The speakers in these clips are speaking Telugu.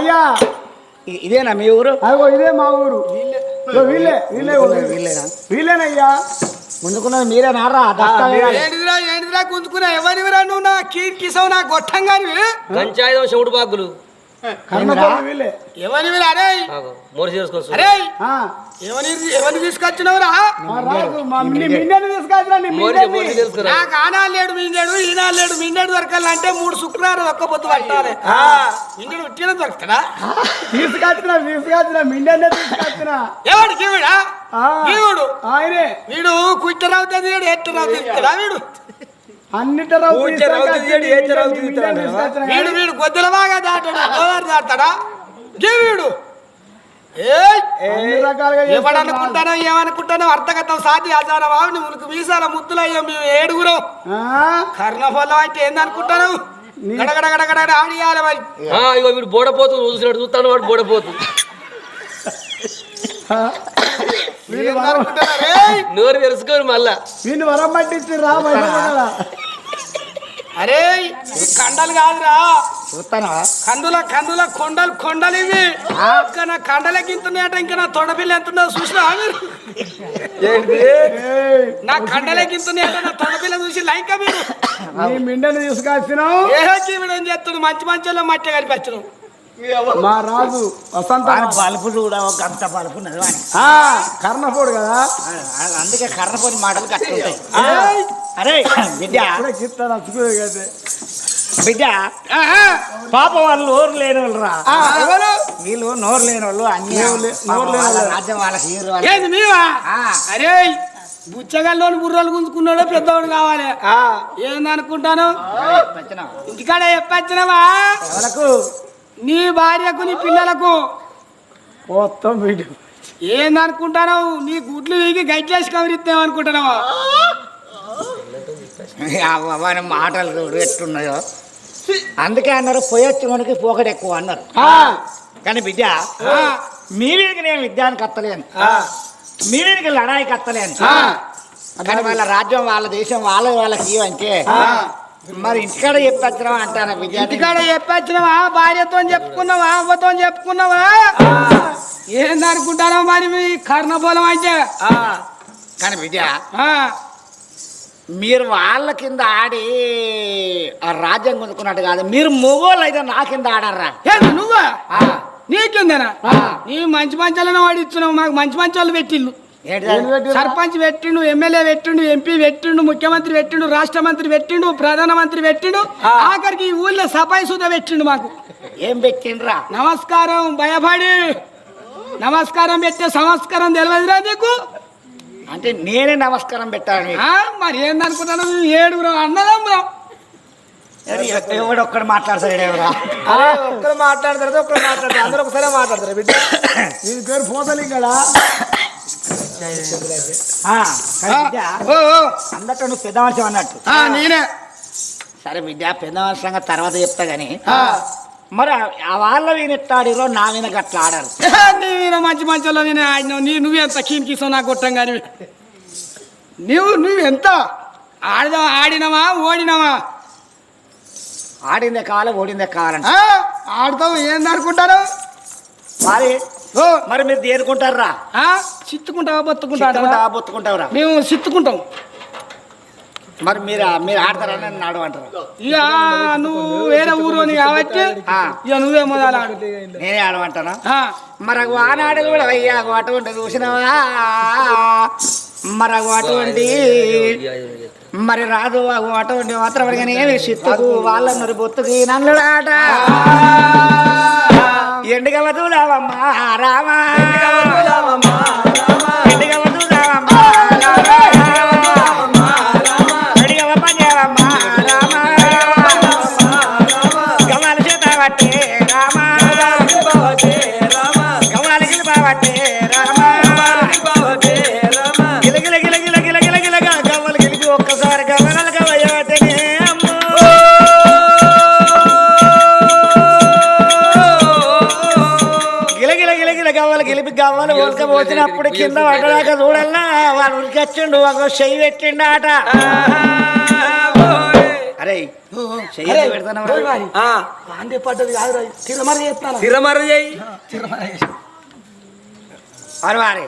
అయ్యా. ఇదేనా మీ ఊరు? అగో ఇదే మా ఊరు. వీళ్ళే. వీళ్ళే ఊరు. వీళ్ళేనా? వీళ్ళేనయ్యా. ముందుకున్నది మీరే నారా ఏంటిదిరా ఏంటిదిరా గుంజుకున్నా ఎవరివిరా నువ్వు నా కీర్కిసవు నా గొట్టంగాని పంచాయతం చెవుడు బాగులు కర్ణపల్లి వీళ్ళే. ఎవరివిరా అరే! మోరి చేసుకోవచ్చు అరే! ఆ, ఎవరి ఎవరిని తీసుకొచ్చినవురా? నాకు లేడు మిండాడు ఈనాడు లేడు మిండాడు దొరకాలంటే మూడు శుక్రవారం ఒక్క పొద్దు పట్టాలి. మిండాడు ఉట్టిన దొరుకుతాడా తీసుకొచ్చినా తీసుకొచ్చినా మిండనే తీసుకొచ్చినా. ఎవడు? గీవుడు? ఆయనే. వీడు కుట్టరావుతుంది వీడు ఎట్టరావు తీస్తాడా వీడు. అన్నిటి. వీడు వీడు గొద్దెల బాగా దాటాడు? గోదావరి దాటాడా? రాజు. ఎవడనుకుంటానో ఏమనుకుంటానో అర్థగతం సాటి ఆచారం ఆవిడ మునుకు వీసాల ముద్దులయ్యా మేము ఏడుగురు. ఆ, కర్ణఫలం అంటే ఏందనుకుంటాను? ఆడియాలి మరి. ఇగో వీడు బోడపోతు చూసినట్టు చూస్తాను వాడు బోడపోతు? నోరు తెలుసుకోరు మళ్ళా. వీళ్ళు వరం పట్టించి రా. అరే కండలు కాదురా. చూస్తానా? కందుల కందుల కొండలు కొండలు ఇవి. ఇంకా నా కండలకి ఇంతున్నాయట ఇంకా నా తొడపిల్ల ఎంత చూసినా? మీరు నా కండలకి ఇంతున్నాయట నా తొడపిల్ల చూసి లైక్ మీరు నీ మిండని తీసుకొచ్చినావు? ఏ చేస్తాడు మంచి మంచి మట్టి కలిపి మా రాజు వసంత బలుపు చూడ ఒక గంట బలుపు కర్ణపోడు కదా? అందుకే కర్ణపోని మాటలు కట్టుంటాయి ఏయ్, అరే బిడ్డ. బిడ్డ పాప వాళ్ళు నోరు లేని వాళ్ళు రా వీళ్ళు నోరు లేని వాళ్ళు అన్ని నోరు లేని వాళ్ళు. రాజ్యం వాళ్ళకి హీరో వాళ్ళు. ఆ, అరే బుచ్చగల్లోని బుర్రలు గుంజుకున్నాడు పెద్దవాడు కావాలి. ఏందనుకుంటాను? ఇంటికాడ చెప్పచ్చినవా? ఎవలకు? నీ భార్యకు నీ పిల్లలకు. మొత్తం ఏందనుకుంటాను నీ గుడ్లు వీగి గైట్లేసి కవరిస్తావు అనుకుంటున్నావా అవ్వ, వాని మాటలు చూడు ఎట్టున్నాయో? అందుకే అన్నారు పోయొచ్చు మనకి పోకడు ఎక్కువ అన్నారు. కానీ బిడ్డ మీ వీరికి నేను విద్యానికి అత్తలేను. మీ వీరికి లడాయికి అత్తలేను. కానీ వాళ్ళ రాజ్యం వాళ్ళ దేశం వాళ్ళ వాళ్ళకి ఇవ్వంటే మరి ఇంటికాడ చెప్పొచ్చినా అంటారా విద్యార్థి ఇంటికాడ చెప్పచ్చినవా? భార్యతో చెప్పుకున్నావా? అవ్వతో చెప్పుకున్నావా? ఏందనుకుంటానో మరి మీ కర్ణబోలం అంటే కానీ ఆ, మీరు వాళ్ళ కింద ఆడి ఆ రాజ్యం కొనుక్కున్నట్టు కాదు మీరు మొగోళ్ళు అయితే నా కింద ఆడర్రా. ఏంది నువ్వా? ఆ, నీకిందనా ఆ. నీ మంచి మంచాలను వాడిస్తున్నావు మాకు మంచి మంచి వాళ్ళు పెట్టిల్లు ఏంటిది? సర్పంచ్ పెట్టిండు ఎమ్మెల్యే పెట్టిండు ఎంపీ పెట్టిండు ముఖ్యమంత్రి పెట్టిండు రాష్ట్ర మంత్రి పెట్టిండు ప్రధానమంత్రి పెట్టిండు ఆఖరికి ఈ ఊళ్ళో సఫాయి సుధా పెట్టిండు మాకు. ఏం పెట్టిండ్రా? నమస్కారం భయపడి. నమస్కారం పెట్టే సంస్కారం తెలియదురా నీకు? అంటే నేనే నమస్కారం పెట్టాను ఆ, మరి ఏందనుకుంటాను? ఏడుగురు అన్నదమ్ములం. ఎవడొక్కడు మాట్లాడతాడు ఎవరా? ఒక్కరు మాట్లాడతారు ఒక్కరు మాట్లాడతారు అందరూ ఒకసారి మాట్లాడతారు బిడ్డ. దీని పేరు కానీ ఓ, ఓ. అందరితో నువ్వు పెద్ద మనిషి అన్నట్టు. ఆ, నేనే. సరే బిడ్డ పెద్ద మనిషి తర్వాత చెప్తా గానీ. మరి వాళ్ళ వీనెత్తాడిరో నా వీన గట్ల ఆడారు. నేను మంచి మంచిలో నేను ఆయన నీ నువ్వెంత కీన్కిసో నాకు కొట్టం కానీ నువ్వు నువ్వెంత ఆడదా ఆడినవా ఓడినవా? ఆడిందే కావాలి ఓడిందే కావాలంట. ఆడతావు ఏందనుకుంటారు మరి ఓ. మరి మీరు దేనుకుంటారా చిత్తుకుంటావా బొత్తుకుంటావా బొత్తుకుంటావురా మేము సిత్తుకుంటాం మరి మీరు మీరు ఆడతారని నన్ను ఆడమంటారు. ఇక నువ్వు వేరే ఊరోని కాబట్టి. ఇక నువ్వే మొదలు ఆడు. నేనే ఆడమంటానా? మరి ఆనాడు కూడా అయ్యా అటువంటి చూసినవా? మరి అటువంటి మరి రాదు అటువంటి మాత్రం కానీ వాళ్ళ బొత్తుకి నల్లుడాట ఎండుగ వదులావమ్మా రామా. ఎండుగ గవ్వలు ఉడకపోతున్నప్పుడు కింద పడ్డదాకా చూడల్లా వాడు ఉరికొచ్చిండు ఒక చెయ్యి పెట్టిండు ఆట. అరే. చెయ్యి పెడతాను పోయి మరి. ఆ, వాందే పడ్డది కాదురా తిరమర చేస్తాను? తిరమర చేయి. తిరమర చేసి. అరే వారే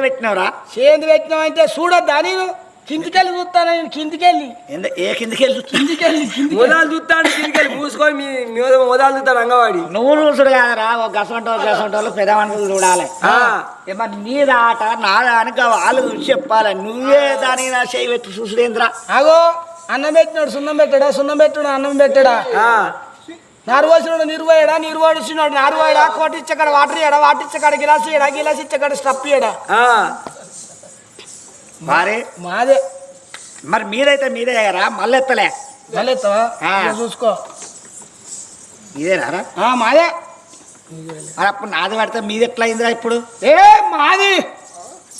పెట్టినవరా? చేంది పెట్టినామంటే చూడొద్దా నేను కిందికెళ్ళి చూస్తాను నేను కిందికెళ్ళి. ఎందు ఏ కిందికెళ్ళి కిందికి మొదలు చూస్తాడు కిందికి మూసుకొని మీ మీద మొదలు చూస్తాడు అంగవాడి. నువ్వు చూసుడు కాదరా ఒక గసంటో గసంటోళ్ళు పెదవాళ్ళు చూడాలి. ఆ. ఏమో నీది ఆట? నాదా? అని గా వాళ్ళు చెప్పాలి. నువ్వే దాని నా చేయి పెట్టి చూసుడేంద్రా? ఆగో అన్నం పెట్టినాడు సున్నం పెట్టాడా? సున్నం పెట్టాడు అన్నం పెట్టాడా? ఆ, నారు పోసినాడు నీరు పోయాడా నీరు పోసినాడు నారు పోయాడా కోటి ఇచ్చకాడ వాటర్ ఇయ్యడా? వాటర్ ఇచ్చకాడ గిలాస్ ఇయ్యడా? గిలాస్ ఇచ్చకాడ స్టప్ ఇయ్యడా? వారే మాదే. మరి మీరైతే మీదే రా మళ్ళెత్తలే మళ్ళెత్తవా ఆ. ఇదిగో చూసుకో. ఇదేనారా ఆ, మాదే. మరి అప్పుడు నాది పడితే మీది ఎట్లా అయిందిరా ఇప్పుడు? ఏ మాది.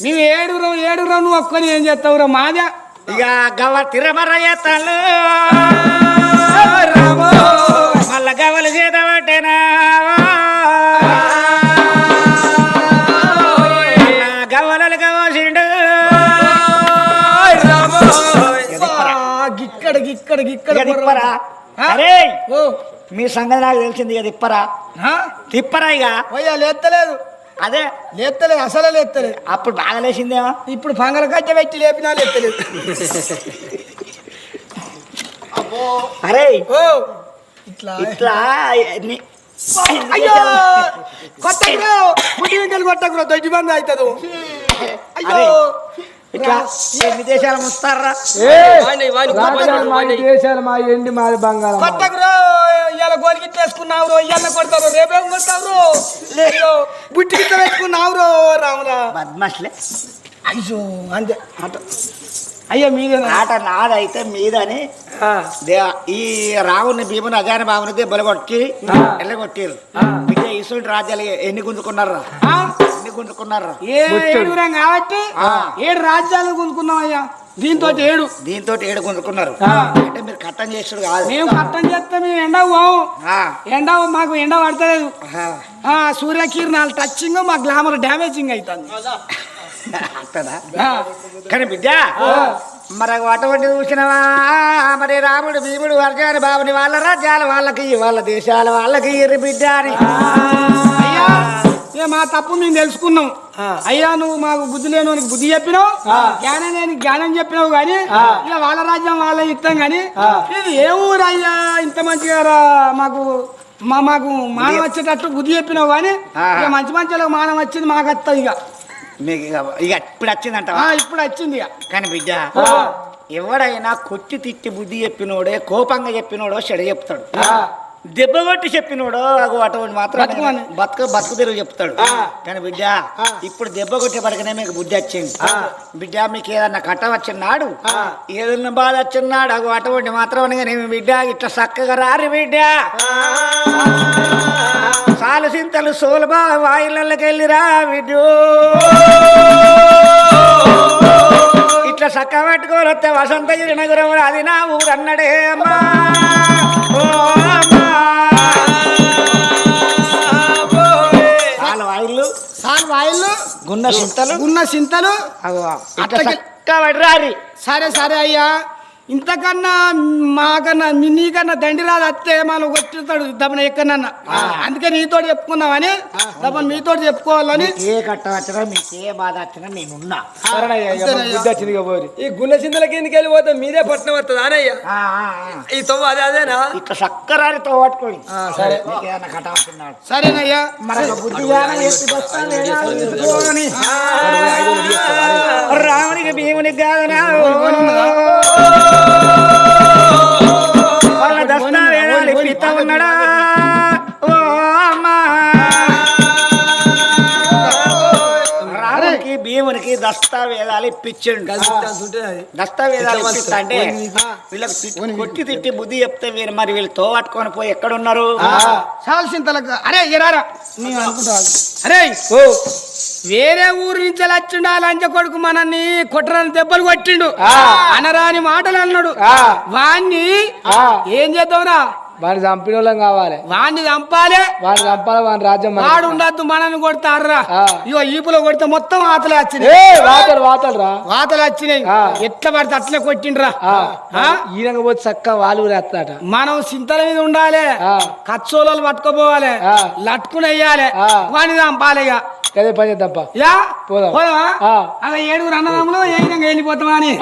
మేము ఏడుగురం ఏడుగురం నువ్వు ఒక్కని ఏం చేస్తావురా? మాదే. ఇక గవ తిరమర చేస్తాను మళ్ళా గవలు చేత తిప్పరా? అరే! ఓ. మీ సంగతి నాకు తెలిసింది ఇక తిప్పరా? తిప్పరా ఇక. పోయా లేత్తలేదు. అదే. లేత్తలేదు అసలే లేత్తలేదు. అప్పుడు బాగా లేచిందేమో. ఇప్పుడు పంగల కట్ట పెట్టి లేపినా లేత్తలేదు. అరే! ఓ. ఇట్లా. ఇట్లా అయ్యో! కొట్టకురా! పుట్టి వెంకలు కొట్టకురా దొడ్డి బంద్ అవుతుంది. అయ్యో! ఇట్లా ఎన్ని దేశాలు ముస్తారా? మా ఎండి మాది బంగారం గోలిగిట్టేసుకున్నావు ఇవాళ కొడతారు రేపేం కొడతారు లేదు బుట్టి గిట్ట పెట్టుకున్నావు రామురా బద్మాష్లే. అయ్యో అంతే. ఆట. అయ్యా మీదేనా? ఆట నాదైతే మీదని. ఈ రావుని భీముని అజాన బాబుని దెబ్బలు కొట్టి ఎల్లగొట్టిరు ఇసుంటి రాజ్యాలు ఎన్ని గుంజుకున్నారా? ఎన్ని గుంజుకున్నారా ఏడుగురం కాబట్టి. ఏడు రాజ్యాలు కొనుక్కున్నాం అయ్యా దీంతో ఏడు. దీంతో ఏడు గుంజుకున్నారు. అంటే మీరు కట్టం చేసుడు కాదు. మేము కట్టం చేస్తే మేము ఎండ పోవు. ఎండ మాకు ఎండ పడతలేదు. సూర్యకిరణాలు టచింగ్ మా గ్లామర్ డ్యామేజింగ్ అవుతుంది. అంతదా. కానీ బిడ్డ మరి అటువంటి చూసినవా? మరి రాముడు భీముడు వర్గాని బాబుని వాళ్ళ రాజ్యాల వాళ్ళకి వాళ్ళ దేశాల వాళ్ళకి ఇరు బిడ్డ అని. అయ్యా ఏ మా తప్పు మేము తెలుసుకున్నాం. అయ్యా నువ్వు మాకు బుద్ధి లేని బుద్ధి చెప్పినావు. జ్ఞానం లేని జ్ఞానం చెప్పినావు కానీ ఇక వాళ్ళ రాజ్యం వాళ్ళ ఇస్తాం కానీ ఇది ఏ ఊరు అయ్యా ఇంత మంచిగా రా- మాకు మా మాకు మానం వచ్చేటట్టు బుద్ధి చెప్పినావు కానీ ఇక మంచి మంచి వాళ్ళకి మానం వచ్చింది మాకు వస్తుంది ఇక. మీకు ఇక ఇక ఇప్పుడు వచ్చిందంట ఆ, ఇప్పుడు వచ్చింది ఇక. కానీ బిడ్డ ఎవడైనా కొట్టి తిట్టి బుద్ధి చెప్పినోడే కోపంగా చెప్పినోడో చెడ చెప్తాడు. దెబ్బ కొట్టి చెప్పినోడో అగో అటువంటి మాత్రం బతుకుమని. బతుకు బతుకు తెరుగు చెప్తాడు. కానీ బిడ్డ ఇప్పుడు దెబ్బ కొట్టే పడకనే మీకు బుద్ధి వచ్చింది. బిడ్డ మీకు ఏదన్నా కట్ట వచ్చినాడు ఏదన్నా బాధ వచ్చినాడు అగో అటువంటి మాత్రం నేను బిడ్డ ఇట్లా చక్కగా రారు బిడ్డ. సింతలు సోలబా వాయిలకి వెళ్ళిరా బిడ్డు ఇట్లా చక్క పెట్టుకొని వస్తే వసంతగిరి నగరం అది నా ఊరు అన్నడే అమ్మా. వాయిల్లు గున్న సింతలు అట్లకి- చక్క పడిరారి సరే సరే అయ్యా. ఇంతకన్నా మాకన్నా మీ- నీకన్నా దండి రాదు అత్తే మనం కొట్టుతాడు దమన ఎక్కడన్నా అందుకే నీతో చెప్పుకున్నామని దమన మీతో చెప్పుకోవాలని ఏ కట్ట వచ్చినా మీకు ఏ బాధ వచ్చినా నేనున్నా ఈ గుండె చింతల కిందకి వెళ్ళిపోతే మీదే పట్నం వస్తుంది అనయ్య ఆ, ఆ, ఆ. ఈ తొవ్వ అదే అదేనా ఇట్లా చక్కరారితో పట్టుకోండి సరే కట్ట వచ్చినాడు సరేనయ్యా. రామునికి భీమునికి కాదనా వాళ్ళ దస్తా వేలాలు ఇప్పిస్తా ఉన్నాడా? ఓ అమ్మా. రామునికి భీమునికి దస్తావేదాలు ఇప్పించండు దస్తావేదాలు ఇప్పిస్తా అంటే వీళ్ళకి తిట్టి- కొట్టి తిట్టి బుద్ధి చెప్తే వీరు మరి వీళ్ళు తో పట్టుకొని పోయి ఎక్కడున్నారు? చాలా చింతలకు అరే ఎరారా నేను అనుకుంటా అరే వేరే ఊరు నుంచి వచ్చిండు ఆ లంచ కొడుకు మనల్ని కొట్టరాని దెబ్బలు కొట్టిండు. అనరాని మాటలు అన్నాడు. వాణ్ణి ఏం చేద్దాంరా వాడిని చంపిన వాళ్ళం కావాలి వాడిని చంపాలి వాడిని చంపాలి వాడి రాజ్యం. వాడు ఉండద్దు మనల్ని కొడతారా. ఇగో ఈపులో కొడితే మొత్తం ఆతలే వచ్చినాయి వాతలు వాతలు రా వాతలు వచ్చినాయి. ఎట్లా పడితే అట్లే కొట్టిండ్రా? ఈయనగా పోతే చక్క వాళ్ళు వేస్తాట మనం సింతల మీద ఉండాలి. కచ్చోళ్ళు పట్టుకోపోవాలి. లట్టుకుని వెయ్యాలి ఆ. వాడిని చంపాలి ఇక అదే పని చేద్దాంపా యా పోదాం. పోదామా ఆ. అలా ఏడుగురు అన్నదమ్ములు ఏ విధంగా వెళ్ళిపోతామా అని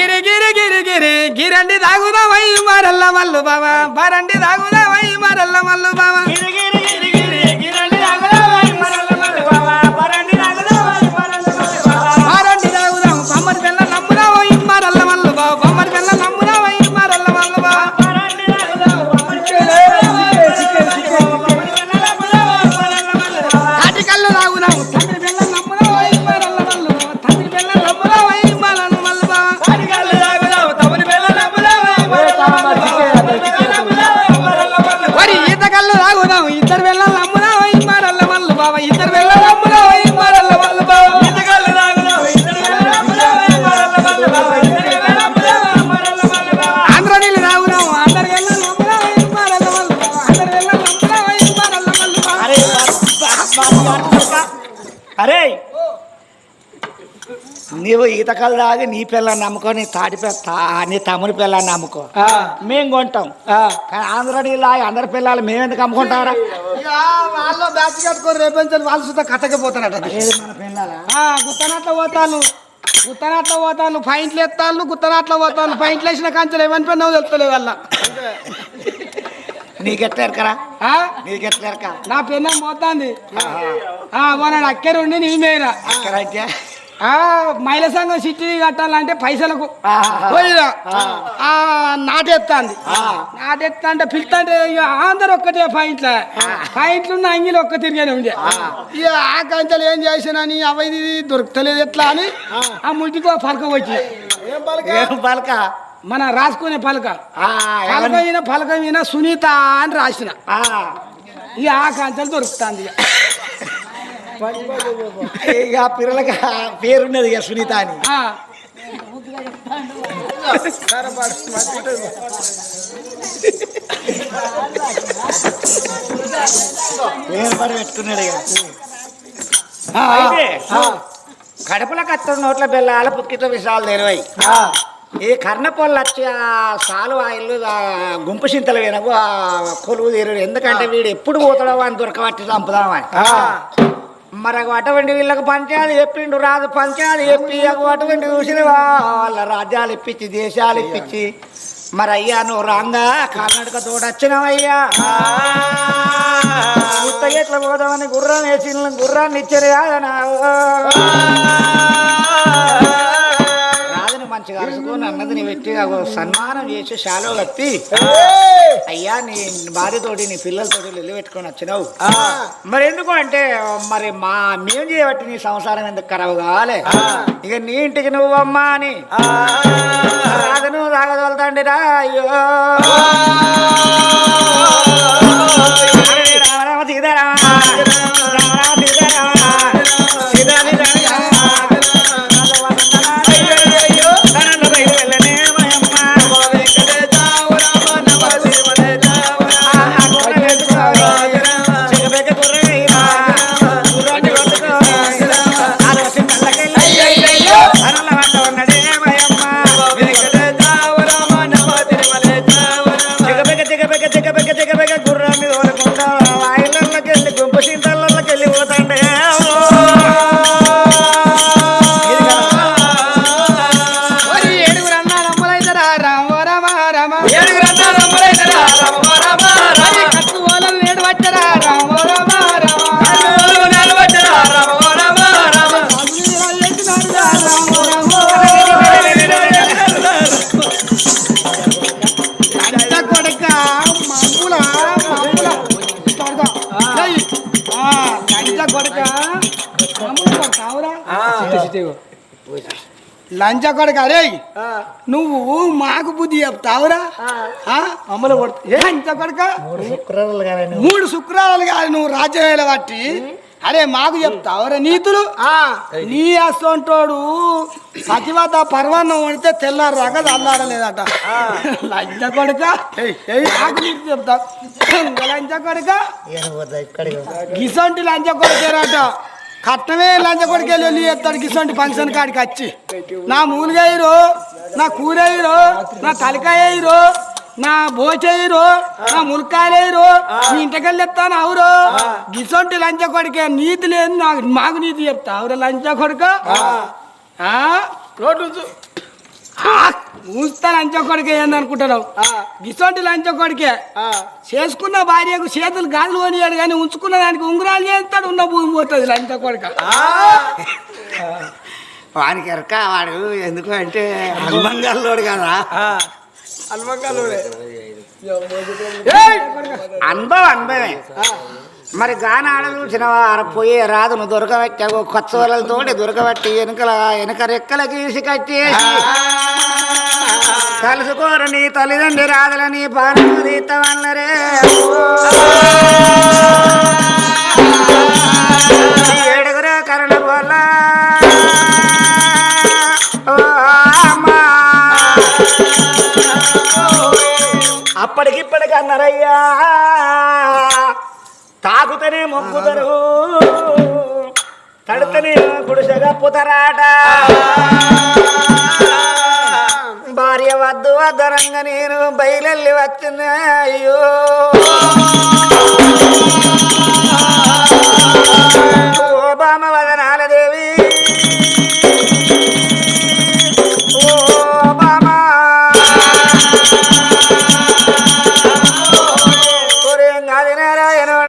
గిరి గిరి గిరి గిరి. గిరండి దాగుదామై మరల్ల మల్లు బావా. బరండి దాగుదామై మరల్ల మల్లు బావా. గిరి గిరి గిరి. నీవు ఈతకాలు తాగి నీ పిల్లని నమ్ముకో నీ తాటి నీ తమ్ముని పిల్లని నమ్ముకో. మేము కొంటాం. కానీ ఆంధ్ర నీళ్ళు అందరి పిల్లలు మేము ఎందుకు అమ్ముకుంటారా వాళ్ళు బ్యాచ్ కట్టుకొని రేపించాలి వాళ్ళు సుతా మన పిల్లల? గుత్తనాట్ల పోతాను గుత్తనాట్ల పోతాను ఫైంట్లు ఎత్తాను గుత్తనాట్ల పోతాను ఫైంట్లు వేసిన కంచెలు ఏమని పని తెలుస్తలేదు వాళ్ళ. నీకెట్లా ఎరకరా? ఆ? నీకెట్లా ఎరక? నా పెన్నం పోతాంది. పోనాడు. అక్కరుండి నీ మేరా. ఎక్కడైతే ఆ మహిళా సంఘం సిటీ కట్టాలంటే పైసలకు. ఆ నాటెత్తాంది. నాటెత్తా అంటే పిలుతా అంటే ఇక అందరు ఒక్కటే పాయింట్ల. పాయింట్లు ఉన్న అంగిలు ఒక్క తిరిగానే ఉండే. ఇక ఆ కంచెలు ఏం చేసినని అవైది దొరుకుతలేదు ఎట్లా అని ఆ. ముల్టికో పలక వచ్చి ఏం పలక? మన రాసుకునే పలక. ఆ, పలక మీద పలక మీద సునీత అని రాసిన. ఆ. ఇక ఆ కంచెలు దొరుకుతాంది ఇక ఇక ఆ పిల్లలకి ఆ పేరున్నది ఇక సునీత అని పడి పెట్టుకున్నాడు ఇక. అయితే కడుపులో కత్త నోట్ల బెల్లాల పుక్కితో విషయాలు తెరవాయి ఈ కర్ణపొల్లు వచ్చి ఆ సాలు ఆ ఇల్లు ఆ గుంపు చింతలు వినవు ఆ కొలువు తీరు ఎందుకంటే వీడు ఎప్పుడు పోతాడో అని. దొరకబట్టి చంపుదామని మరి అటువంటి వీళ్ళకి పంచాలు చెప్పిండు రాజు పంచాలు చెప్పి అటువంటి చూసిన వాళ్ళ రాజ్యాలు ఇప్పించి దేశాలు ఇప్పించి. మరి అయ్యా నువ్వు రాంగా కర్ణాటక తోడొచ్చినావయ్యా. గుత్త ఎట్లా పోదామని గుర్రం వేసి గుర్రాన్ని ఇచ్చారు కాదనా రాజుని మంచిగా అరుచుకొని అన్నది నీ పెట్టి సన్మానం చేసి శాలో కప్పి అయ్యా నీ భార్యతోటి నీ పిల్లలతోటి ఇల్లు పెట్టుకొని వచ్చినావు. మరి ఎందుకు అంటే మరి మా మేము చేయబట్టి నీ సంసారం ఎందుకు ఖరాబు కావాలి? ఇక నీ ఇంటికి నువ్వు అమ్మా అని రాజను రాగదోలుతాండి రా అయ్యో. రామ రామ. రామ మరి కట్టు ఓలను నేడు వచ్చరా రామ రామ రామ. అందులో ఎక్కినాడు రా రామ రామ కొడక కొడక ఆ, లంచ కొడక అరే నువ్వు మాకు బుద్ధి చెప్తావురా? ఆ? అమ్మలు లంచ కొడక మూడు శుక్రవారాలు కాదు నువ్వు. రాజ్యం బట్టి అరే మాకు చెప్తావరా నీతులు? నీ అసంటోడు సతివత పర్వాన్నం వండితే తెల్లారు రాక అల్లాడలేదట లంచ కొడుక నాకు నీకు చెప్తా లంచ కొడుక గిసంటి లంచ కొడుకేరట కట్నమే లంచ కొడుకు వెళ్ళి ఎత్తాడు గిసంటి ఫంక్షన్ కాడికి వచ్చి. నా మూలుగా నా కూర నా తలకాయ నా బోచేయరు నా ములకాయలేరు నీ ఇంటికెళ్ళి ఎత్తాను అవురు గిసంటి లంచ కొడుకే నీతి లేదు నాకు మాకు నీతి చెప్తా. అవురు లంచ కొడుకు. రోడ్డు లంచ కొడుకే ఏందనుకుంటున్నావు? గిసంటి లంచ కొడుకే. చేసుకున్న భార్యకు చేతులు గాజులు కొనియాడు కానీ ఉంచుకున్న దానికి ఉంగరాలు చేస్తాడు ఉన్న భూమి పోతుంది లంచ కొడుక. వానికి ఎరక వాడు ఎందుకు అంటే హనుమంగల్లోడు కదా. అనుభవం అనుభవమే మరి గాన ఆడ చూసిన పోయే రాదును దొరకబెట్టావు కొత్తలతో దొరకబట్టి వెనుకల వెనక రెక్కల గీసి కట్టేసి కలుసుకోరు నీ తల్లిదండ్రి రాదులని పాలన తీస్తామన్నరే ఏడుగురు కరణ వల్ల అప్పటికిప్పటికి అన్నారయ్యా. తాగుతనే మొక్కుతారు తడితేనే గుడిసెగా పుతరాట భార్య వద్దు అదరంగా నేను బయలెళ్ళి వచ్చిన అయ్యో. ఓ బామ